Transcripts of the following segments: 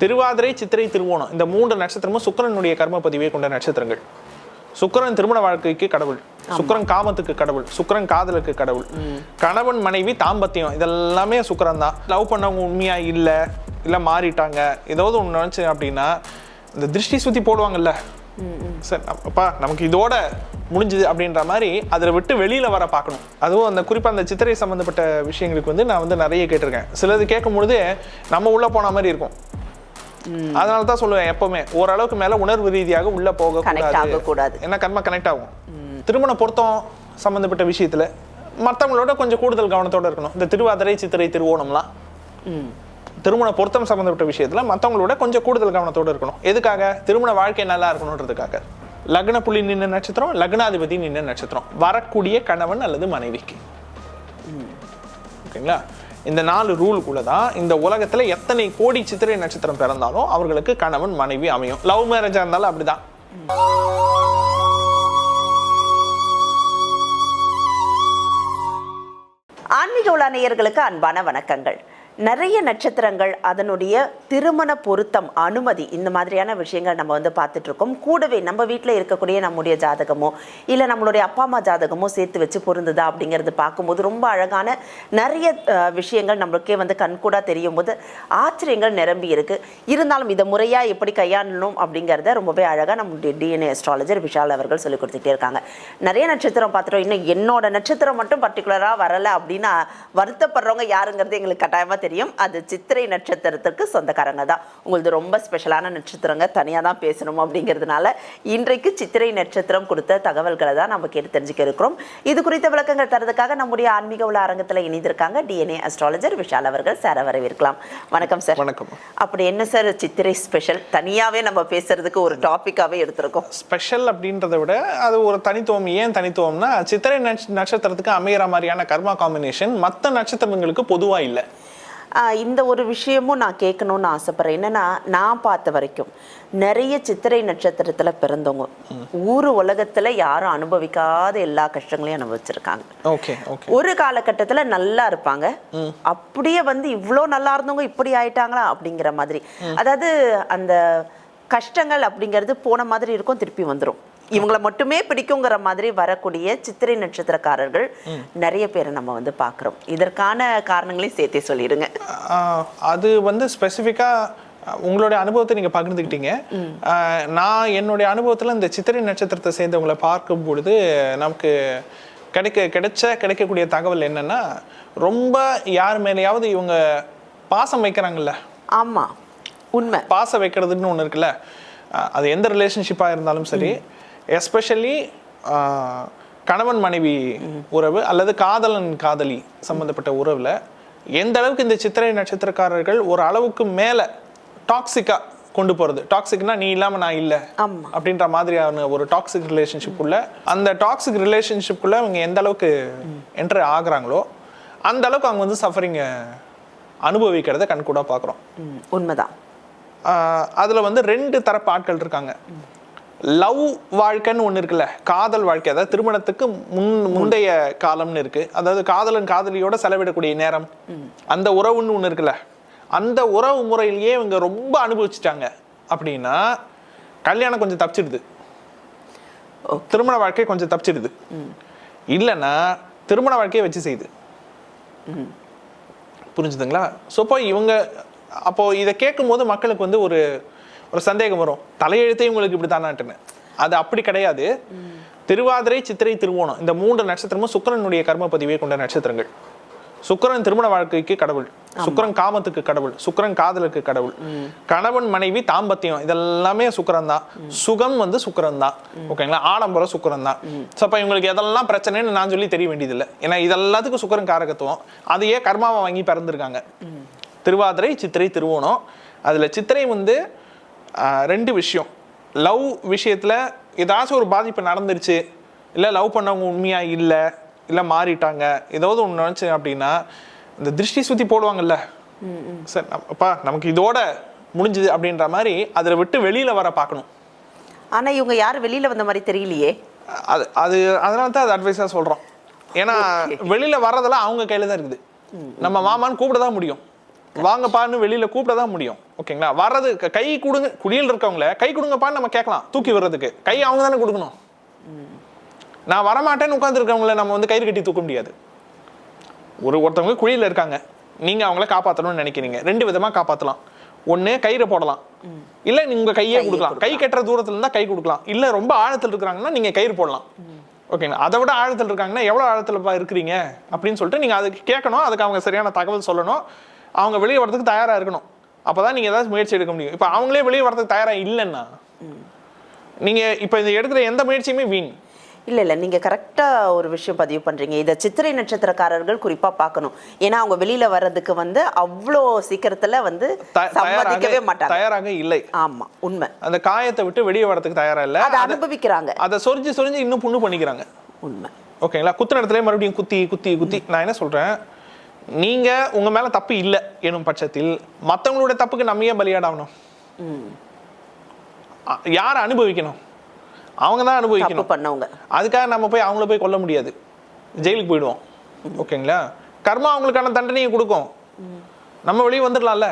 திருவாதிரை சித்திரை திருவோணம். இந்த மூன்று நட்சத்திரமும் சுக்கிரனுடைய கர்ம பதிவை கொண்ட நட்சத்திரங்கள். சுக்கிரன் திருமண வாழ்க்கைக்கு கடவுள். சுக்கிரன் காமத்துக்கு கடவுள். சுக்கிரன் காதலுக்கு கடவுள். கணவன் மனைவி தாம்பத்தியம். இதெல்லாமே சுக்கிரன் தான். லவ் பண்ணவங்க உண்மையா இல்ல? இல்ல மாறிட்டாங்க. ஏதாவது ஒன்று நினைச்சு அப்படின்னா இந்த திருஷ்டி சுத்தி போடுவாங்கல்ல? சரி அப்பா நமக்கு இதோட முடிஞ்சுது அப்படின்ற மாதிரி அதில் விட்டு வெளியில வர பார்க்கணும். அதுவும் அந்த குறிப்பா அந்த சித்திரை சம்பந்தப்பட்ட விஷயங்களுக்கு வந்து நான் வந்து நிறைய கேட்டிருக்கேன். சிலது கேட்கும் பொழுது நம்ம உள்ள போன மாதிரி இருக்கும். அதனால தான் சொல்லுவேன் எப்பவுமே ஓரளவுக்கு மேல உணர்வு ரீதியாக உள்ள போக ஆகக்கூடாது. ஏன்னா கர்ம கனெக்ட் ஆகும். திருமண பொருத்தம் சம்பந்தப்பட்ட விஷயத்துல மற்றவங்களோட கொஞ்சம் கூடுதல் கவனத்தோட இருக்கணும். இந்த திருவாதிரை சித்திரை திருவோணம்லாம். திருமண பொருத்தம் சம்பந்தப்பட்ட விஷயத்துல மற்றவங்களோட கொஞ்சம் கூடுதல் கவனத்தோட இருக்கணும். எதுக்காக? திருமண வாழ்க்கை நல்லா இருக்கணுன்றதுக்காக. லக்ன புள்ளி நின்ன நட்சத்திரம் லக்னாதிபதி நின்ன நட்சத்திரம். வரக்கூடிய கணவன் அல்லது மனைவிக்கு. ஓகேங்களா? இந்த நாலு ரூலுக்குள்ள தான் இந்த உலகத்தில் எத்தனை கோடி சித்திரை நட்சத்திரம் பிறந்தாலும் அவர்களுக்கு கணவன் மனைவி அமையும். லவ் மேரேஜாக இருந்தாலும் அப்படிதான் ஆன்மீக உலா நேயர்களுக்கு அன்பான வணக்கங்கள். நிறைய நட்சத்திரங்கள் அதனுடைய திருமண பொருத்தம் அனுமதி இந்த மாதிரியான விஷயங்கள் நம்ம வந்து பார்த்துட்ருக்கோம். கூடவே நம்ம வீட்டில் இருக்கக்கூடிய நம்முடைய ஜாதகமோ இல்லை நம்மளுடைய அப்பா அம்மா ஜாதகமோ சேர்த்து வச்சு பொருந்துதா அப்படிங்கிறது பார்க்கும்போது ரொம்ப அழகான நிறைய விஷயங்கள் நம்மளுக்கே வந்து கண்கூடாக தெரியும் போது ஆச்சரியங்கள் நிரம்பி இருக்குது இருந்தாலும் இதை முறையாக எப்படி கையாளணும் அப்படிங்கிறத ரொம்பவே அழகாக நம்மளுடைய டிஎன்ஏ அஸ்ட்ராலஜர் விஷால் அவர்கள் சொல்லி கொடுத்துட்டே இருக்காங்க. நிறைய நட்சத்திரம் பார்த்துட்டோம். இன்னும் என்னோட நட்சத்திரம் மட்டும் பர்டிகுலராக வரலை அப்படின்னா வருத்தப்படுறவங்க யாருங்கிறது எங்களுக்கு கட்டாயமாக தெரியும் அது சித்திரை நட்சத்திரத்துக்கு சொந்தக்காரங்க தான். உங்களது ரொம்ப ஸ்பெஷலான நட்சத்திரங்க. தனியாக தான் பேசணும் அப்படிங்கிறதுனால இன்றைக்கு சித்திரை நட்சத்திரம் கொடுத்த தகவல்களை தான் நம்ம கேட்டு தெரிஞ்சுக்க இருக்கிறோம். இது குறித்த விளக்கங்கள் தரதுக்காக நம்முடைய ஆன்மீக உள்ள அரங்கத்தில் இணைந்திருக்காங்க டிஎன்ஏ அஸ்ட்ராலஜர் விஷால் அவர்கள். சார் வரவேற்கலாம். வணக்கம் சார். வணக்கம். அப்படி என்ன சார் சித்திரை ஸ்பெஷல் தனியாவே நம்ம பேசுறதுக்கு ஒரு டாபிக்காவே எடுத்திருக்கோம். ஸ்பெஷல் அப்படின்றத விட அது ஒரு தனித்துவம். ஏன் தனித்துவம்னா சித்திரை நட்ச- நட்சத்திரத்துக்கு அமையிற மாதிரியான கர்மா காம்பினேஷன் மற்ற நட்சத்திரங்களுக்கு பொதுவா இல்லை. இந்த ஒரு விஷயமும் நான் கேட்கணும்னு ஆசைப்படுறேன். என்னன்னா நான் பார்த்த வரைக்கும் நிறைய சித்திரை நட்சத்திரத்துல பிறந்தவங்க. ஊரு உலகத்துல யாரும் அனுபவிக்காத எல்லா கஷ்டங்களையும் அனுபவிச்சிருக்காங்க. ஒரு காலகட்டத்துல நல்லா இருப்பாங்க. அப்படியே வந்து இவ்வளோ நல்லா இருந்தவங்க இப்படி ஆயிட்டாங்களா அப்படிங்கிற மாதிரி. அதாவது அந்த கஷ்டங்கள் அப்படிங்கிறது போன மாதிரி இருக்கும் திருப்பி வந்துரும். இவங்கள மட்டுமே பிடிக்குங்கிற மாதிரி வரக்கூடிய சித்திரை நட்சத்திரக்காரர்கள் நிறைய பேரை நம்ம வந்து பார்க்குறோம். இதற்கான காரணங்களையும் சேர்த்தே சொல்லிடுங்க. அது வந்து ஸ்பெசிஃபிக்காக உங்களுடைய அனுபவத்தை நீங்கள் பகிர்ந்துக்கிட்டீங்க. நான் என்னுடைய அனுபவத்தில் இந்த சித்திரை நட்சத்திரத்தை சேர்ந்தவங்களை பார்க்கும் பொழுது நமக்கு கிடைக்க கிடைச்ச கிடைக்கக்கூடிய தகவல் என்னன்னா ரொம்ப யார் மேலேயாவது இவங்க பாசம் வைக்கிறாங்கல்ல. ஆமா. உண்மை. பாசம் வைக்கிறதுன்னு ஒன்று இருக்குல்ல. அது எந்த ரிலேஷன்ஷிப்பாக இருந்தாலும் சரி எஸ்பெஷலி கணவன் மனைவி உறவு அல்லது காதலன் காதலி சம்பந்தப்பட்ட உறவில் எந்த அளவுக்கு இந்த சித்திரை நட்சத்திரக்காரர்கள் ஒரு அளவுக்கு மேலே டாக்ஸிக்காக கொண்டு போகிறது டாக்ஸிக்னா நீ இல்லாமல் நான் இல்லை. அப்படின்ற மாதிரியான ஒரு டாக்ஸிக் ரிலேஷன்ஷிப்புள்ள அந்த டாக்ஸிக் ரிலேஷன்ஷிப்புக்குள்ள அவங்க எந்த அளவுக்கு என்ட்ரு ஆகுறாங்களோ அந்த அளவுக்கு அவங்க வந்து சஃபரிங்கை அனுபவிக்கிறத கண்கூட பார்க்குறோம் உண்மைதான். அதுல வந்து ரெண்டு தரப்பு ஆட்கள் இருக்காங்க. லவ் வாழ்க்கைன்னு ஒண்ணு இருக்குல்ல? காதல் வாழ்க்கை. அதாவது திருமணத்துக்கு முன் முந்தைய காலம்னு இருக்கு. அதாவது காதலன் காதலியோட செலவிடக்கூடிய நேரம். அந்த உறவுன்னு ஒண்ணு இருக்குல்ல? அந்த உறவு முறையிலேயே இவங்க ரொம்ப அனுபவிச்சுட்டாங்க. அப்படின்னா கல்யாணம் கொஞ்சம் தப்பிச்சிடுது. திருமண வாழ்க்கை கொஞ்சம் தப்பிச்சிடுது. இல்லைன்னா திருமண வாழ்க்கையை வச்சு செய்யுது. புரிஞ்சுதுங்களா? ஸோ அப்போ இவங்க அப்போ இதை கேட்கும்போது மக்களுக்கு வந்து ஒரு ஒரு சந்தேகம் வரும். தலையெழுத்தே உங்களுக்கு இப்படி தானாட்டுன்னு அது அப்படி கிடையாது. திருவாதிரை சித்திரை திருவோணம். இந்த மூன்று நட்சத்திரமும் சுக்கிரனுடைய கர்ம பதிவை கொண்ட நட்சத்திரங்கள். சுக்கிரன் திருமண வாழ்க்கைக்கு கடவுள். சுக்கிரன் காமத்துக்கு கடவுள். சுக்கிரன் காதலுக்கு கடவுள். கணவன் மனைவி தாம்பத்தியம். இதெல்லாமே சுக்கிரன் தான். சுகம் வந்து சுக்கிரன் தான். ஓகேங்களா ஆடம்பரம் சுக்கிரன் தான். ஸோ அப்போ இவங்களுக்கு எதெல்லாம் பிரச்சனைன்னு நான் சொல்லி தெரிய வேண்டியதில்லை. ஏன்னா இதெல்லாத்துக்கும் சுக்கிரன் காரகத்துவம். அதையே கர்மாவை வாங்கி பிறந்திருக்காங்க. திருவாதிரை சித்திரை திருவோணம். அதுல சித்திரை வந்து ரெண்டு விஷயம். லவ் விஷயத்துல ஏதாச்சும் ஒரு பாதிப்பு நடந்துருச்சு இல்ல லவ் பண்ணவங்க உண்மையா இல்ல இல்ல மாறிட்டாங்க ஏதாவது ஒண்ணு நினைச்சு அப்படின்னா இந்த திருஷ்டி சுத்தி போடுவாங்கல்ல. சார் அப்பா நமக்கு இதோட முடிஞ்சுது அப்படின்ற மாதிரி அதில் விட்டு வெளியில வர பார்க்கணும். ஆனா இவங்க யாரும் வெளியில வந்த மாதிரி தெரியலையே. அது அது அதனால தான் அது அட்வைஸாக சொல்றோம். ஏன்னா வெளியில வர்றதெல்லாம் அவங்க கையில தான் இருக்குது. நம்ம மாமான்னு கூப்பிட தான் முடியும். வாங்கப்பான்னு வெளியில கூப்பிட தான் முடியும். ஓகேங்களா? வர்றது க- கொடுங்க குடியில் இருக்கவங்கள கை கொடுங்கப்பான்னு நம்ம கேட்கலாம் தூக்கி விடுறதுக்கு. கை அவங்க தானே கொடுக்கணும் நான் வரமாட்டேன்னு உட்காந்துருக்கவங்கள நம்ம வந்து கயிறு கட்டி தூக்க முடியாது. ஒரு ஒருத்தவங்க குழியில் இருக்காங்க. நீங்க அவங்கள காப்பாற்றணும்னு நினைக்கிறீங்க. ரெண்டு விதமா காப்பாற்றலாம் ஒண்ணு கயிறை போடலாம். இல்ல நீங்க கையே கொடுக்கலாம். கை கட்டுற தூரத்துல இருந்தா கை கொடுக்கலாம். இல்ல ரொம்ப ஆழத்தில் இருக்கிறாங்கன்னா நீங்க கயிறு போடலாம். ஓகேங்களா? அதை விட ஆழத்தில் இருக்காங்கன்னா எவ்வளவு ஆழத்துல இருக்கிறீங்க? அப்படின்னு சொல்லிட்டு நீங்க அதுக்கு கேட்கணும். அதுக்கு அவங்க சரியான தகவல் சொல்லணும். அவங்க வெளியே வரதுக்கு தயாரா இருக்கணும். அப்பதான் நீங்க ஏதாவது முயற்சி எடுக்க முடியும். இப்ப அவங்களே வெளியே வரதுக்கு தயாரா இல்லைன்னா நீங்க இப்ப இந்த எடுக்கிற எந்த முயற்சியுமே வீண். இல்ல இல்ல நீங்க கரெக்டா ஒரு விஷயம் பதிவு பண்றீங்க. இதை சித்திரை நட்சத்திரக்காரர்கள் குறிப்பா பார்க்கணும். ஏன்னா அவங்க வெளியில வர்றதுக்கு வந்து அவ்வளோ சீக்கிரத்துல வந்து சம்மதிக்கவே தயாராக மாட்டாங்க. தயாராக இல்லை. ஆமா உண்மை. அந்த காயத்தை விட்டு வெளியே வரதுக்கு தயாரா இல்ல. அதை அனுபவிக்கிறாங்க. அதை சொரிஞ்சு சொரிஞ்சு இன்னும் புண்ணு பண்ணிக்கிறாங்க. உண்மை. ஓகேங்களா? குத்துன இடத்துல மறுபடியும் குத்தி குத்தி குத்தி. நான் என்ன சொல்றேன்? நீங்க உங்க மேல தப்பு இல்ல எனும் பட்சத்தில் மத்தவங்களோட தப்புக்கு நம்ம ஏன் பலியாடாகணும்? யார் அனுபவிக்கணும்? அவங்க தான் அனுபவிக்கணும். பண்ணவங்க. அதுக்காக நம்ம போய் அவங்கள போய் கொல்ல முடியாது. ஜெயிலுக்கு போயிடுவோம். ஓகேங்களா? கர்மா அவங்களுக்கான தண்டனையை கொடுக்கும். நம்ம வெளியே வந்துடலாம்ல?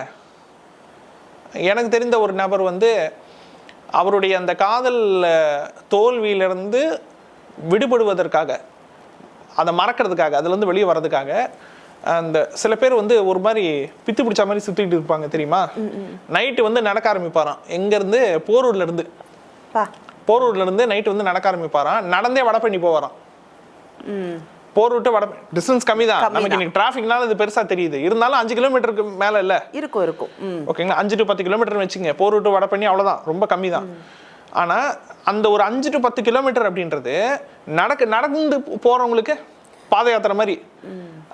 எனக்கு தெரிந்த ஒரு நபர் வந்து அவருடைய அந்த காதல் தோல்வியிலிருந்து விடுபடுவதற்காக அதை மறக்கிறதுக்காக அதுலேருந்து வெளியே வர்றதுக்காக அந்த சில பேர் வந்து ஒரு மாதிரி பித்து பிடிச்ச மாதிரி சுத்திட்டு இருப்பாங்க தெரியுமா? நைட்டு வந்து நடக்க ஆரம்பிப்பாராம். எங்கேருந்து? போரூர்ல இருந்து போரூர்ல இருந்து நைட் வந்து நடக்க ஆரம்பிப்பாராம். நடந்தே வடபழனி போவாராம். ம். போரூர் டு வட டிஸ்டன்ஸ் கம்மி தான் நமக்கு இன்னைக்கு டிராஃபிக்னால இது பெருசா தெரியுது. இருந்தாலும் அஞ்சு கிலோமீட்டருக்கு மேல இல்ல. இருக்கும் இருக்கும். ஓகேங்களா அஞ்சு டு பத்து கிலோமீட்டர் வச்சுங்க போரூர் டு வடபழனி அவ்வளவுதான். ரொம்ப கம்மி தான் ஆனா அந்த ஒரு அஞ்சு டு பத்து கிலோமீட்டர் அப்படின்றது நடக்க நடந்து போறவங்களுக்கு பாத யாத்திரை மாதிரி.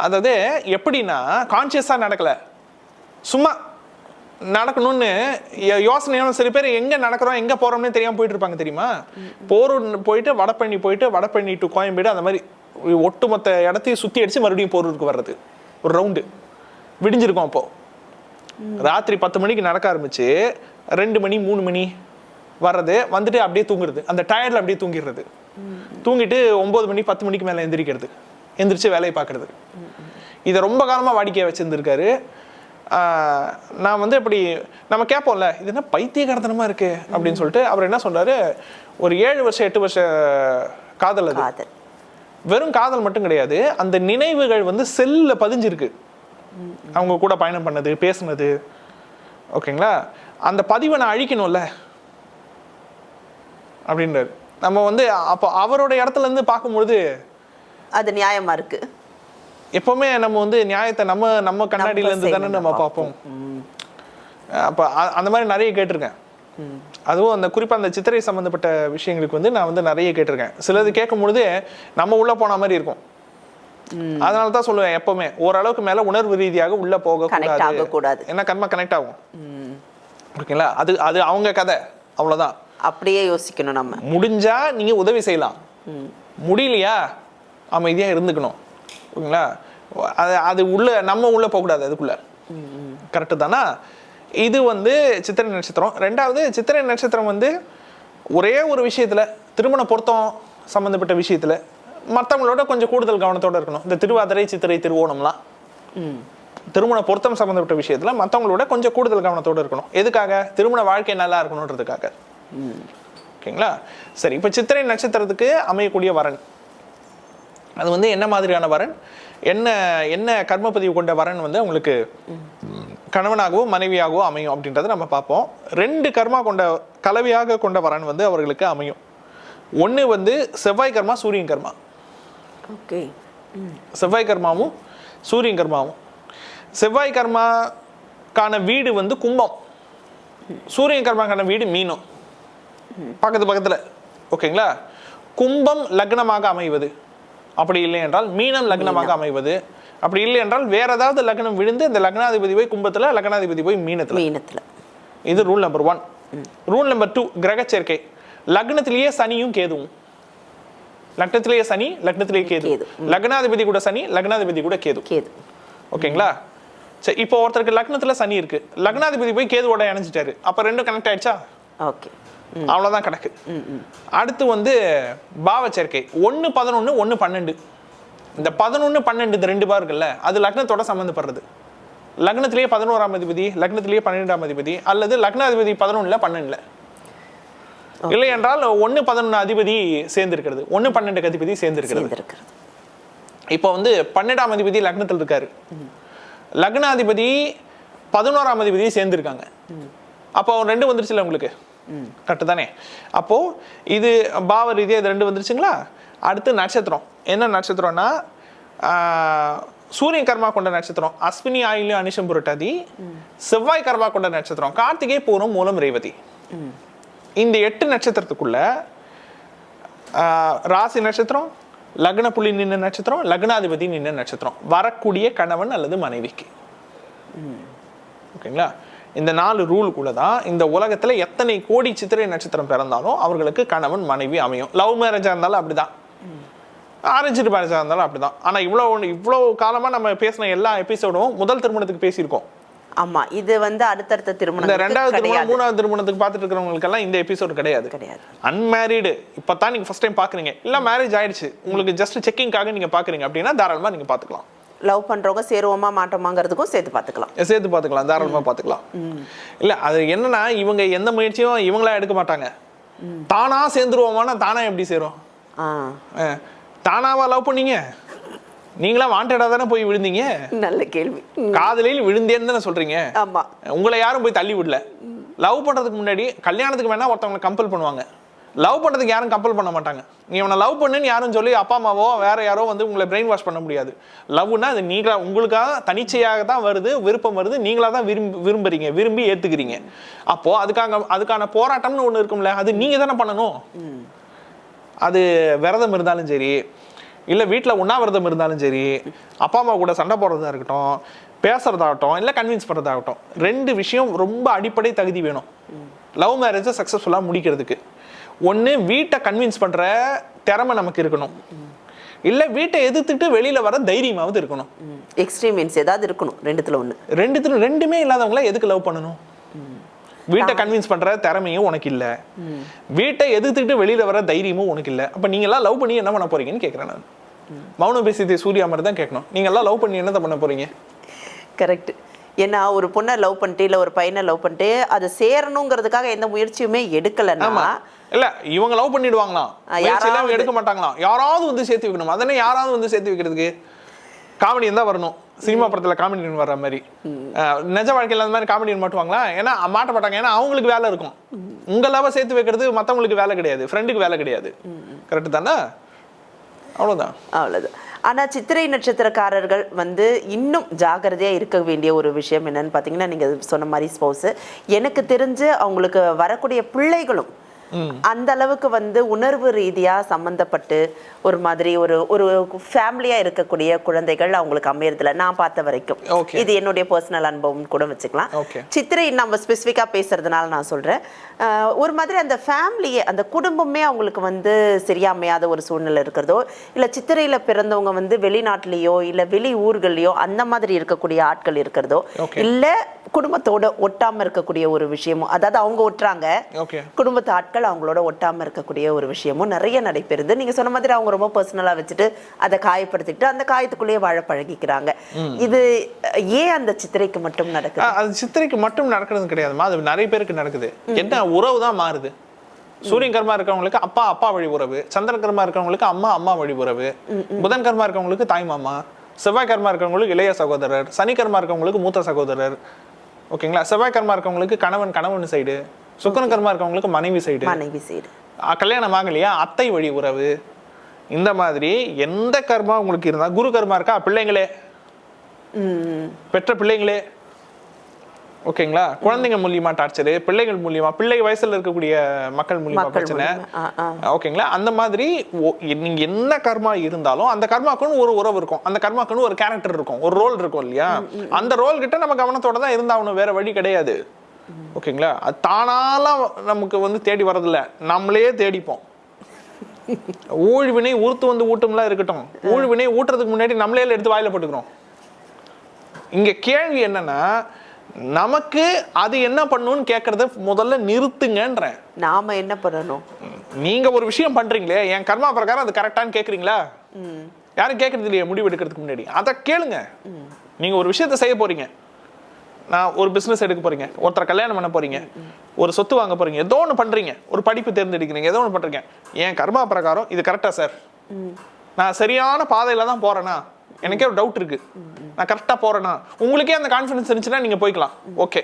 அதாவது எப்படின்னா கான்சியஸாக நடக்கலை. சும்மா நடக்கணும்னு யோசனையான சில பேர் எங்கே நடக்கிறோம் எங்கே போகிறோம்னே தெரியாமல் போயிட்டு இருப்பாங்க தெரியுமா? போரூர் போயிட்டு வடப்பண்ணி போயிட்டு வடப்பண்ணி டு கோயம்பேடு அந்த மாதிரி ஒட்டுமொத்த இடத்தையும் சுற்றி அடித்து மறுபடியும் போரூருக்கு வர்றது. ஒரு ரவுண்டு விடிஞ்சிருக்கோம் அப்போது ராத்திரி பத்து மணிக்கு நடக்க ஆரம்பிச்சு ரெண்டு மணி மூணு மணி வர்றது வந்துட்டு அப்படியே தூங்குறது. அந்த டயர்டில் அப்படியே தூங்கிடுறது. தூங்கிட்டு ஒம்பது மணி பத்து மணிக்கு மேலே எந்திரிக்கிறது. எந்திரிச்சு வேலையை பார்க்கறது. இதை ரொம்ப காலமா வாடிக்கையா வச்சிருந்திருக்காரு. நான் வந்து இப்படி நம்ம கேட்போம்ல இது என்ன பைத்தியகாரத்தனமா இருக்கு? அப்படின்னு சொல்லிட்டு அவர் என்ன சொல்றாரு? ஒரு ஏழு வருஷம் எட்டு வருஷ காதல் அது. வெறும் காதல் மட்டும் கிடையாது அந்த நினைவுகள் வந்து செல்ல பதிஞ்சிருக்கு. அவங்க கூட பயணம் பண்ணது பேசுனது. ஓகேங்களா? அந்த பதிவை நான் அழிக்கணும்ல? அப்படின்றாரு. நம்ம வந்து அப்போ அவரோட இடத்துல இருந்து பார்க்கும்பொழுது அது நியாயமா இருக்கு? எப்பவுமே நம்ம வந்து நியாயத்தை நம்ம நம்ம கண்ணாடியில இருந்து தானே நம்ம பார்ப்போம். அப்ப அந்த மாதிரி நிறைய கேட்டிருக்கேன். அதுவும் அந்த குறிப்பா அந்த சித்திரை சம்பந்தப்பட்ட விஷயங்களுக்கு வந்து நான் வந்து நிறைய கேட்டிருக்கேன். சிலது கேட்கும் பொழுது நம்ம உள்ள போன மாதிரி இருக்கும். அதனால தான் சொல்லுவேன் எப்பவுமே. ஓரளவுக்கு மேல உணர்வு ரீதியாக உள்ள போக கூடாது. ஏன்னா கர்மா கனெக்ட் ஆகும். ஓகேங்களா? அது அது அவங்க கதை. அவ்வளவுதான். அப்படியே யோசிக்கணும் நம்ம. முடிஞ்சா நீங்க உதவி செய்யலாம். முடியலையா? அமைதியா இருந்துக்கணும். ஓகேங்களா? அது அது உள்ள நம்ம உள்ள போகக்கூடாது அதுக்குள்ள. கரெக்டு தானா? இது வந்து சித்திரை நட்சத்திரம். ரெண்டாவது சித்திரை நட்சத்திரம் வந்து ஒரே ஒரு விஷயத்துல திருமண பொருத்தம் சம்பந்தப்பட்ட விஷயத்துல மற்றவங்களோட கொஞ்சம் கூடுதல் கவனத்தோட இருக்கணும். இந்த திருவாதிரை சித்திரை திருவோணம்லாம். ம். திருமண பொருத்தம் சம்பந்தப்பட்ட விஷயத்துல மற்றவங்களோட கொஞ்சம் கூடுதல் கவனத்தோட இருக்கணும். எதுக்காக? திருமண வாழ்க்கை நல்லா இருக்கணுன்றதுக்காக. ஓகேங்களா? சரி இப்போ சித்திரை நட்சத்திரத்துக்கு அமையக்கூடிய வரன். அது வந்து என்ன மாதிரியான வரன்? என்ன என்ன கர்மப்பதிவு கொண்ட வரன் வந்து உங்களுக்கு கணவனாகவோ மனைவியாகவோ அமையும் அப்படின்றத நம்ம பார்ப்போம். ரெண்டு கர்மா கொண்ட கலவையாக கொண்ட வரன் வந்து அவர்களுக்கு அமையும். ஒன்று வந்து செவ்வாய் கர்மா சூரியன் கர்மா. ஓகே. செவ்வாய் கர்மாவும் சூரியன் கர்மாவும். செவ்வாய் கர்மாக்கான வீடு வந்து கும்பம். சூரியன் கர்மாக்கான வீடு மீனம். பக்கத்து பக்கத்துல. ஓகேங்களா? கும்பம் லக்னமாக அமைவது. அப்படி இல்லை என்றால் மீனம் லக்னமாக அமைவது. அப்படி இல்லை என்றால் வேற ஏதாவது லக்னம் விழுந்து இந்த லக்னாதிபதி போய் கும்பத்துல லக்னாதிபதி போய் மீனத்துல. மீனத்துல. இது rule number one rule number two கிரக சேர்க்கை. லக்னத்திலேயே சனியும் கேதுவும். லக்னத்திலேயே சனி லக்னத்திலேயே கேது. லக்னாதிபதி கூட சனி லக்னாதிபதி கூட கேது. கேது. ஓகேங்களா? சரி இப்போ ஒருத்தருக்கு லக்னத்துல சனி இருக்கு. லக்னாதிபதி போய் கேதுவோட இணைஞ்சிட்டாரு. அப்ப ரெண்டும் கனெக்ட் ஆயிடுச்சா? ஓகே. அவ்வளவுதான் கணக்கு. அடுத்து வந்து பாவ சேர்க்கை. ஒன்னு பதினொன்னு ஒன்னு பன்னெண்டு. இந்த பதினொன்னு பன்னெண்டு இந்த ரெண்டு பார் இருக்குல்ல அது லக்னத்தோட சம்மந்தப்படுறது லக்னத்திலேயே பதினோராம் அதிபதி லக்னத்திலேயே பன்னிரெண்டாம் அதிபதி அல்லது லக்னாதிபதி பதினொன்னுல பன்னெண்டுல. இல்லை என்றால் ஒன்னு பதினொன்று அதிபதி சேர்ந்திருக்கிறது. ஒன்னு பன்னெண்டு அதிபதி சேர்ந்திருக்கிறது. சேர்ந்திருக்கிறது. இப்போ வந்து பன்னெண்டாம் அதிபதி லக்னத்தில் இருக்காரு. லக்னாதிபதி பதினோராம் அதிபதி சேர்ந்திருக்காங்க. அப்போ ரெண்டு வந்துருச்சுல உங்களுக்கு? கரெக்டு தானே? அப்போது இது பாவ ரீதியாக இது ரெண்டு வந்துருச்சுங்களா? அடுத்து நட்சத்திரம். என்ன நட்சத்திரம்னா சூரியன் சூரிய கர்மா கொண்ட நட்சத்திரம். அஸ்வினி ஆயிலும் அனிஷம் புரட்டாதி. செவ்வாய் கர்மா கொண்ட நட்சத்திரம். கார்த்திகை பூரம் மூலம் ரேவதி. இந்த எட்டு நட்சத்திரத்துக்குள்ள ராசி நட்சத்திரம் லக்ன புள்ளி நின்ன நட்சத்திரம் லக்னாதிபதி நின்ன நட்சத்திரம். வரக்கூடிய கணவன் அல்லது மனைவிக்கு. ஓகேங்களா? இந்த நாலு ரூலுக்குள்ள தான் இந்த உலகத்துல எத்தனை கோடி சித்திரை நட்சத்திரம் பிறந்தாலும் அவர்களுக்கு கணவன் மனைவி அமையும். லவ் மேரேஜா இருந்தாலும் அப்படிதான். அரேஞ்சு மேரேஜா இருந்தாலும் அப்படிதான். ஆனா இவ்வளவு இவ்வளவு காலமா நம்ம பேசின எல்லா எபிசோடும் முதல் திருமணத்துக்கு பேசியிருக்கோம். ஆமா இது வந்து அடுத்தடுத்த இந்த திருமணம் ரெண்டாவது திருமணம் மூணாவது திருமணத்துக்கு பார்த்துட்டு இருக்கிறவங்களுக்கு எல்லாம் இந்த எபிசோடு கிடையாது. கிடையாது. அன்மேரிடு இப்பதான் நீங்க ஃபர்ஸ்ட் டைம் பாக்குறீங்க இல்ல மேரேஜ் ஆயிடுச்சு. உங்களுக்கு ஜஸ்ட் செக்கிங்காக நீங்க பாக்குறீங்க அப்படின்னா தாராளமா நீங்க பாத்துக்கலாம் லவ் பண்றவங்க சேருவோமா மாட்டோமாங்கிறதுக்கும் சேர்த்து பார்த்துக்கலாம். சேர்த்து பாத்துக்கலாம் தாராளமா பாத்துக்கலாம் இல்ல அது என்னன்னா இவங்க எந்த முயற்சியும் இவங்களா எடுக்க மாட்டாங்க. தானா சேர்ந்துருவோமானா தானா எப்படி சேரும்? தானாவா லவ் பண்ணீங்க? நீங்களா வாண்டடா தானே போய் விழுந்தீங்க? நல்ல கேள்வி. காதலில் விழுந்தேன்னு தானே சொல்றீங்க? ஆமா. உங்களை யாரும் போய் தள்ளி விடல. லவ் பண்றதுக்கு முன்னாடி கல்யாணத்துக்கு வேணா ஒருத்தவங்களை கம்பல் பண்ணுவாங்க. லவ் பண்ணுறதுக்கு யாரும் கம்பல் பண்ண மாட்டாங்க. நீ அவனை லவ் பண்ணுன்னு யாரும் சொல்லி அப்பா அம்மாவோ வேற யாரோ வந்து உங்களை பிரெயின் வாஷ் பண்ண முடியாது. லவ்னா அது நீங்களா உங்களுக்காக தனிச்சையாக தான் வருது விருப்பம் வருது நீங்களா தான் விரும்பி விரும்புறீங்க விரும்பி ஏத்துக்கிறீங்க. அப்போ அதுக்காக அதுக்கான போராட்டம்னு ஒன்று இருக்கும்ல அது நீங்க தானே பண்ணணும். அது விரதம் இருந்தாலும் சரி இல்லை வீட்டில் உண்ணாவிரதம் இருந்தாலும் சரி அப்பா அம்மா கூட சண்டை போடுறதா இருக்கட்டும் பேசுறதாகட்டும் இல்லை கன்வின்ஸ் பண்ணுறதாகட்டும் ரெண்டு விஷயம் ரொம்ப அடிப்படை தகுதி வேணும். லவ் மேரேஜை சக்ஸஸ்ஃபுல்லாக முடிக்கிறதுக்கு. ஒன்று வீட்டை கன்வின்ஸ் பண்ணுற திறமை நமக்கு இருக்கணும். இல்லை வீட்டை எதிர்த்துட்டு வெளியில் வர தைரியமாவது இருக்கணும். எக்ஸ்ட்ரீம் மீன்ஸ் ஏதாவது இருக்கணும் ரெண்டுத்துல ஒண்ணு. ரெண்டுத்துல ரெண்டுமே இல்லாதவங்கள எதுக்கு லவ் பண்ணணும்? வீட்டை கன்வின்ஸ் பண்ற திறமையும் உனக்கு இல்ல. வீட்டை எதிர்த்துட்டு வெளியில வர தைரியமும் உனக்கு இல்ல. அப்ப நீங்க எல்லாம் லவ் பண்ணி என்ன பண்ண போறீங்கன்னு கேக்குறேன் நான். மௌனம் பேசியதே சூர்யா மாதிரி தான் கேட்கணும். நீங்க எல்லாம் லவ் பண்ணி என்ன பண்ண போறீங்க? கரெக்ட் ஏன்னா ஒரு பொண்ணை லவ் பண்ணிட்டு இல்ல ஒரு பையனை லவ் பண்ணிட்டு அது சேரணுங்கிறதுக்காக எந்த முயற்சியுமே எடுக்கலன்னா இல்ல இவங்க லவ் பண்ணிடுவாங்களாம். யாராவது- எடுக்க மாட்டாங்களாம். யாராவது வந்து சேர்த்து வைக்கணும். அதனே யாராவது வந்து சேர்த்து வைக்கிறதுக்கு? காமெடியன் தான் வரணும். சினிமா படத்துல காமெடியன் வர்ற மாதிரி. நிஜ வாழ்க்கையில அந்த மாதிரி காமெடியன் மாட்டுவாங்களா? ஏன்னா மாட்ட மாட்டாங்க ஏன்னா அவங்களுக்கு வேலை இருக்கும். உங்க லவ சேர்த்து வைக்கிறது மத்தவங்களுக்கு வேலை கிடையாது. ஃப்ரெண்டுக்கு வேலை கிடையாது. கரெக்ட் தானே? அவ்வளவுதான். அவ்வளவுதான். ஆனா சித்திரை நட்சத்திரக்காரர்கள் வந்து இன்னும் ஜாக்கிரதையா இருக்க வேண்டிய ஒரு விஷயம் என்னன்னு பாத்தீங்கன்னா நீங்க சொன்ன மாதிரி ஸ்பௌஸ் எனக்கு தெரிஞ்சு அவங்களுக்கு வரக்கூடிய பிள்ளைகளும் அந்த அளவுக்கு வந்து உணர்வு ரீதியா சம்பந்தப்பட்டு ஒரு மாதிரி ஒரு ஒரு ஃபேமிலியா இருக்கக்கூடிய குழந்தைகள் அவங்களுக்கு அமையறதில்ல நான் பார்த்த வரைக்கும். இது என்னுடைய பர்சனல் அனுபவம் கூட வச்சுக்கலாம். சித்திரை நம்ம ஸ்பெசிஃபிக்காக பேசுறதுனால நான் சொல்றேன் அஹ் ஒரு மாதிரி அந்த ஃபேமிலியே அந்த குடும்பமே அவங்களுக்கு வந்து சரியாமையாத ஒரு சூழ்நிலை இருக்கிறதோ இல்லை சித்திரையில பிறந்தவங்க வந்து வெளிநாட்டிலேயோ இல்லை வெளி ஊர்கள்லையோ அந்த மாதிரி இருக்கக்கூடிய ஆட்கள் இருக்கிறதோ. இல்ல குடும்பத்தோட ஒட்டாம இருக்கக்கூடிய ஒரு விஷயமும் அதாவது அவங்க ஒட்டுறாங்க குடும்பத்து ஆட்கள் அவங்களோட ஒட்டாம இருக்கக்கூடிய ஒரு விஷயமும் நிறைய நடைபெறுது. நீங்க சொன்ன மாதிரி அவங்க ரொம்ப பர்சனலா வச்சுட்டு அதை காயப்படுத்திட்டு அந்த காயத்துக்குள்ளேயே வாழ பழகிக்கிறாங்க. இது ஏன் அந்த சித்திரைக்கு மட்டும் நடக்குது? அது சித்திரைக்கு மட்டும் நடக்கிறது கிடையாதுமா அது நிறைய பேருக்கு நடக்குது. என்ன உறவு தான் மாறுது. சூரியன் கர்மா இருக்கவங்களுக்கு அப்பா அப்பா வழி உறவு. சந்திரன் கர்மா இருக்கவங்களுக்கு அம்மா அம்மா வழி உறவு. புதன் கர்மா இருக்கவங்களுக்கு தாய் மாமா. செவ்வாய் கர்மா இருக்கவங்களுக்கு இளைய சகோதரர். சனி கர்மா இருக்கவங்களுக்கு மூத்த சகோதரர். ஓகேங்களா? செவ்வாய் கர்மா இருக்கவங்களுக்கு கணவன் கணவன் சைடு சுக்கரன் கர்மா இருக்கவங்களுக்கு மனைவி சைடு. மனைவி சைடு. கல்யாணம் ஆகலையா? அத்தை வழி உறவு. இந்த மாதிரி எந்த கர்மா உங்களுக்கு இருந்தா குரு கர்மா இருக்கா? பிள்ளைங்களே. பெற்ற பிள்ளைங்களே. ஓகேங்களா? குழந்தைங்க மூலியமா டார்ச்சரு பிள்ளைகள் மூலியமா பிள்ளை வயசுல இருக்கக்கூடிய மக்கள் மூலியமா பிரச்சனை. ஓகேங்களா? அந்த மாதிரி நீங்க என்ன கர்மா இருந்தாலும் அந்த கர்மாக்குன்னு ஒரு உறவு இருக்கும். அந்த கர்மாக்குன்னு ஒரு கேரக்டர் இருக்கும். ஒரு ரோல் இருக்கும் இல்லையா? அந்த ரோல் கிட்ட நம்ம கவனத்தோட தான் இருந்தாகணும். வேற வழி கிடையாது. ஓகேங்களா? அது தானாலாம் நமக்கு வந்து தேடி வரதில்ல நம்மளே தேடிப்போம். ஊழ்வினை ஊர்த்து வந்து ஊட்டம்லாம் இருக்கட்டும். ஊழ்வினை ஊட்டுறதுக்கு முன்னாடி நம்மளே எடுத்து வாயில போட்டுக்கிறோம். இங்க கேள்வி என்னன்னா நமக்கு அது என்ன பண்ணுன்னு கேட்கறத முதல்ல நிறுத்துங்கன்றேன் நாம என்ன பண்ணணும்? நீங்க ஒரு விஷயம் பண்றீங்களே என் கர்மா பிரகாரம் அது கரெக்டான்னு கேக்குறீங்களா? யாரும் கேட்கறது இல்லையா முடிவு எடுக்கிறதுக்கு முன்னாடி. அதை கேளுங்க. நீங்க ஒரு விஷயத்த செய்ய போறீங்க. நான் ஒரு பிசினஸ் எடுக்க போறீங்க. ஒருத்தரை கல்யாணம் பண்ண போறீங்க. ஒரு சொத்து வாங்க போறீங்க. ஏதோ ஒன்று பண்றீங்க. ஒரு படிப்பு தேர்ந்தெடுக்கிறீங்க. ஏதோ ஒன்று பண்றீங்க. என் கர்மா பிரகாரம் இது கரெக்டா சார் நான் சரியான பாதையில தான் போறேனா? எனக்கே ஒரு டவுட் இருக்கு. நான் கரெக்டா போறேனா? உங்களுக்கே அந்த கான்ஃபிடன்ஸ் இருந்துச்சுன்னா நீங்க போய்க்கலாம். ஓகே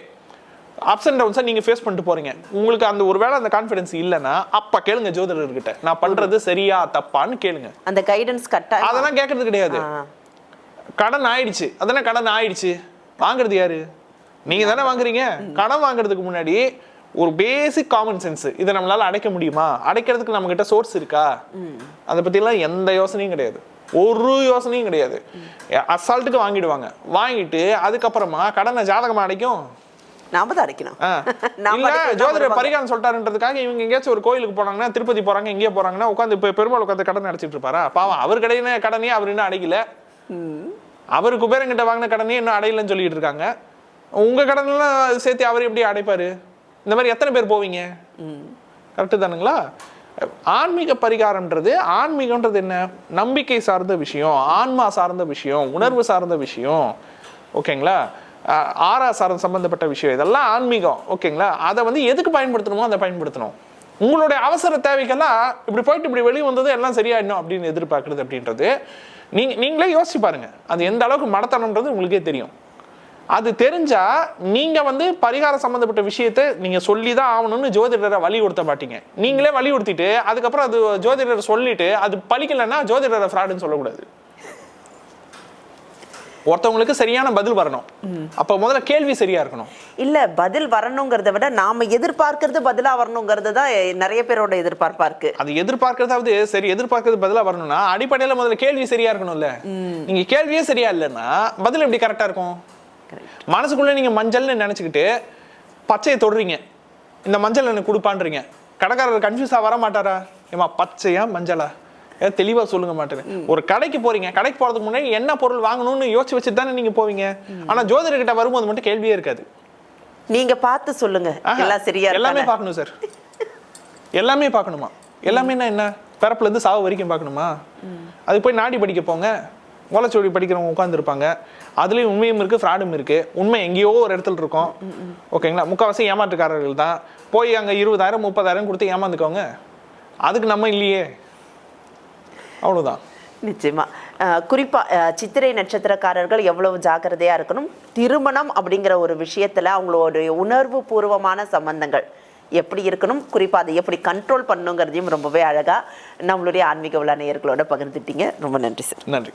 அப்ஸ் அண்ட் டவுன்ஸை நீங்க ஃபேஸ் பண்ணிட்டு போறீங்க. உங்களுக்கு அந்த ஒருவேளை அந்த கான்ஃபிடன்ஸ் இல்லைன்னா அப்ப கேளுங்க ஜோதிடர்கிட்ட. நான் பண்றது சரியா தப்பான்னு கேளுங்க. அந்த கைடன்ஸ் கட்டாயம் அதெல்லாம் கேட்கறது கிடையாது. கடன் ஆயிடுச்சு. அதெல்லாம் கடன் ஆயிடுச்சு? வாங்குறது யாரு? நீங்க தானே வாங்குறீங்க? கடன் வாங்குறதுக்கு முன்னாடி ஒரு பேசிக் காமன் சென்ஸ் இதை நம்மளால அடைக்க முடியுமா? அடைக்கிறதுக்கு நம்ம கிட்ட சோர்ஸ் இருக்கா? அதை பத்தி எல்லாம் எந்த யோசனையும் கிடையாது. ஒரு யோசனையும் கிடையாது. அசால்ட்டுக்கு வாங்கிடுவாங்க. வாங்கிட்டு அதுக்கப்புறமா கடனை ஜாதகமா அடைக்கும்? நாம தான் அடைக்கணும். இல்ல ஜோதிடர். பரிகாரம் சொல்லிட்டாருன்றதுக்காக இவங்க எங்கேயாச்சும் ஒரு கோயிலுக்கு போனாங்கன்னா திருப்பதி போறாங்க எங்கேயோ போறாங்கன்னா உட்காந்து இப்ப பெருமாள் உட்காந்து கடன் அடைச்சிட்டு இருப்பாரா? பாவம் அவர் கடையின கடனையே அவர் இன்னும் அடைக்கல. அவர் குபேரங்கிட்ட வாங்கின கடனையே இன்னும் அடையலன்னு சொல்லிட்டு இருக்காங்க. உங்க கடன் எல்லாம் சேர்த்து அவர் எப்படி அடைப்பாரு? இந்த மாதிரி எத்தனை பேர் போவீங்க? கரெக்டு தானுங்களா? ஆன்மீக பரிகாரம்ன்றது ஆன்மீகம்ன்றது என்ன? நம்பிக்கை சார்ந்த விஷயம் ஆன்மா சார்ந்த விஷயம் உணர்வு சார்ந்த விஷயம். ஓகேங்களா? ஆறா சார்ந்த சம்பந்தப்பட்ட விஷயம். இதெல்லாம் ஆன்மீகம். ஓகேங்களா? அதை வந்து எதுக்கு பயன்படுத்தணுமோ அதை பயன்படுத்தணும். உங்களுடைய அவசர தேவைக்கெல்லாம் இப்படி போயிட்டு இப்படி வெளியே வந்தது எல்லாம் சரியாயிடணும் அப்படின்னு எதிர்பார்க்கறது அப்படின்றது நீங்க நீங்களே யோசிச்சு பாருங்க. அது எந்த அளவுக்கு மடத்தனம்ன்றது உங்களுக்கே தெரியும். அது தெரிஞ்சா நீங்க வந்து பரிகார சம்பந்தப்பட்ட விஷயத்தை நீங்க சொல்லி தான் ஆகணும்னு ஜோதிடரை வலியுறுத்த மாட்டீங்க. நீங்களே வலியுறுத்திட்டு அதுக்கப்புறம் அது ஜோதிடரை சொல்லிட்டு அது பலிக்கலைன்னா ஜோதிடரை ஃப்ராடுன்னு சொல்லக்கூடாது. ஒருத்தவங்களுக்கு சரியான பதில் வரணும். அப்ப முதல்ல கேள்வி சரியா இருக்கணும். இல்ல பதில் வரணுங்கிறத விட நாம எதிர்பார்க்கறது பதிலா வரணுங்கிறது தான் நிறைய பேரோட எதிர்பார்ப்பா இருக்கு. அது எதிர்பார்க்கறதாவது சரி எதிர்பார்க்கறது பதிலா வரணும்னா அடிப்படையில முதல்ல கேள்வி சரியா இருக்கணும்ல. நீங்க கேள்வியே சரியா இல்லைன்னா பதில் எப்படி கரெக்டா இருக்கும்? மனசுக்குள்ள நீங்க மஞ்சள்னு நினைச்சுக்கிட்டு பச்சையை தொடுறீங்க. இந்த மஞ்சள் எனக்கு கொடுப்பான்றீங்க. கடைக்காரர் கன்ஃபியூஸா வர மாட்டாரா ஏமா பச்சையா மஞ்சளா? ஏன் தெளிவா சொல்லுங்க மாட்டேன். ஒரு கடைக்கு போறீங்க. கடைக்கு போறதுக்கு முன்னாடி என்ன பொருள் வாங்கணும்னு யோசிச்சு வச்சுட்டு தானே நீங்க போவீங்க. ஆனா ஜோதிடர்கிட்ட வரும்போது மட்டும் கேள்வியே இருக்காது. நீங்க பார்த்து சொல்லுங்க. எல்லாம் சரியா எல்லாமே. பார்க்கணும் சார் எல்லாமே பார்க்கணுமா? எல்லாமே என்ன பிறப்புல இருந்து சாவு வரைக்கும் பார்க்கணுமா? அது போய் நாடி படிக்க போங்க. ஓலைச்சுவடி படிக்கிறவங்க உட்காந்துருப்பாங்க அதுலயும் உண்மையும் இருக்கு ஃப்ராடும் இருக்கு. உண்மை எங்கேயோ ஒரு இடத்துல இருக்கும். ஓகேங்களா? முக்கால்வாசி ஏமாற்றுக்காரர்கள் தான். போய் அங்க இருபதாயிரம் முப்பதாயிரம் கொடுத்து ஏமாந்துக்கோங்க. அதுக்கு நம்ம இல்லையே. அவ்வளவுதான். நிச்சயமா. அஹ் குறிப்பா அஹ் சித்திரை நட்சத்திரக்காரர்கள் எவ்வளவு ஜாக்கிரதையா இருக்கணும்? திருமணம் அப்படிங்கிற ஒரு விஷயத்துல அவங்களோட உணர்வு பூர்வமான சம்பந்தங்கள் எப்படி இருக்கணும்? குறிப்பா அதை எப்படி கண்ட்ரோல் பண்ணுங்கிறதையும் ரொம்பவே அழகா நம்மளுடைய ஆன்மீக விழா நேயர்களோட பகிர்ந்துட்டீங்க. ரொம்ப நன்றி சார். நன்றி.